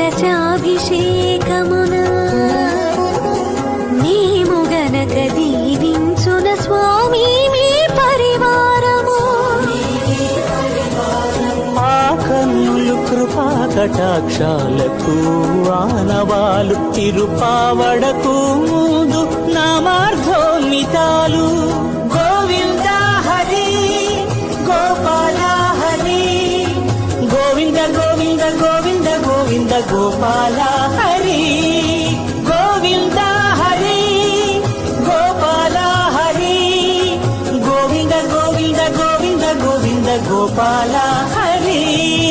అభిషేకమున మేము గనక దీవించున స్వామి మీ పరివారము. ఆ కన్నులు కృపా కటాక్షాలకు ఆనవాలు తిరుపావడకు ముందు నా గోవింద గోపాల హరి. గోవింద హరి గోపాల హరి. గోవింద గోవింద గోవింద గోవింద గోపాల హరి.